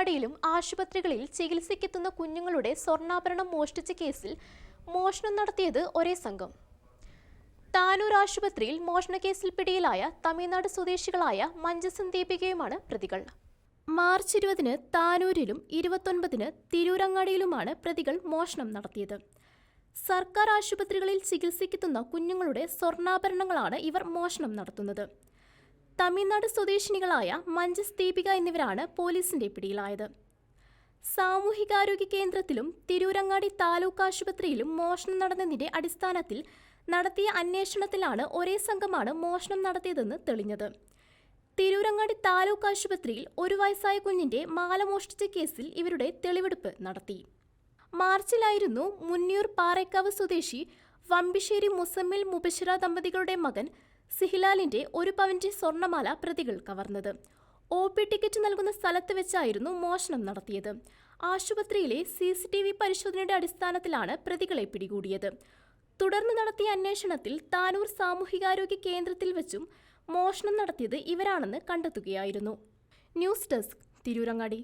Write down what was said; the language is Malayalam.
തിരൂരങ്ങാടിയിലും ആശുപത്രികളിൽ ചികിത്സയ്ക്കെത്തുന്ന കുഞ്ഞുങ്ങളുടെ സ്വർണാഭരണം മോഷ്ടിച്ച കേസിൽ മോഷണം നടത്തിയത് ഒരേ സംഘം. താനൂർ ആശുപത്രിയിൽ മോഷണക്കേസിൽ പിടിയിലായ തമിഴ്നാട് സ്വദേശികളായ മഞ്ജസൻ ദീപികയുമാണ് പ്രതികൾ. മാർച്ച് ഇരുപതിന് താനൂരിലും ഇരുപത്തൊൻപതിന് തിരൂരങ്ങാടിയിലുമാണ് പ്രതികൾ മോഷണം നടത്തിയത്. സർക്കാർ ആശുപത്രികളിൽ ചികിത്സയ്ക്കെത്തുന്ന കുഞ്ഞുങ്ങളുടെ സ്വർണാഭരണങ്ങളാണ് ഇവർ മോഷണം നടത്തുന്നത്. തമിഴ്നാട് സ്വദേശിനികളായ മഞ്ജസ് ദീപിക എന്നിവരാണ് പോലീസിന്റെ പിടിയിലായത്. സാമൂഹികാരോഗ്യ കേന്ദ്രത്തിലും തിരൂരങ്ങാടി താലൂക്ക് ആശുപത്രിയിലും മോഷണം നടന്നതിന്റെ അടിസ്ഥാനത്തിൽ നടത്തിയ അന്വേഷണത്തിലാണ് ഒരേ സംഘമാണ് മോഷണം നടത്തിയതെന്ന് തെളിഞ്ഞത്. തിരൂരങ്ങാടി താലൂക്ക് ആശുപത്രിയിൽ ഒരു വയസ്സായ കുഞ്ഞിന്റെ മാല മോഷ്ടിച്ച കേസിൽ ഇവരുടെ തെളിവെടുപ്പ് നടത്തി. മാർച്ചിലായിരുന്നു മുന്നിയൂർ പാറേക്കാവ് സ്വദേശി വമ്പിശ്ശേരി മുസമ്മിൽ മുബഷിറ ദമ്പതികളുടെ മകൻ സിഹിലാലിന്റെ ഒരു പവന്റെ സ്വർണമാല പ്രതികൾ കവർന്നത്. ഒ പി ടിക്കറ്റ് നൽകുന്ന സ്ഥലത്ത് വെച്ചായിരുന്നു മോഷണം നടത്തിയത്. ആശുപത്രിയിലെ സി സി ടി വി പരിശോധനയുടെ അടിസ്ഥാനത്തിലാണ് പ്രതികളെ പിടികൂടിയത്. തുടർന്ന് നടത്തിയ അന്വേഷണത്തിൽ താനൂർ സാമൂഹികാരോഗ്യ കേന്ദ്രത്തിൽ വെച്ചും മോഷണം നടത്തിയത് ഇവരാണെന്ന് കണ്ടെത്തുകയായിരുന്നു. News desk Tirurangadi.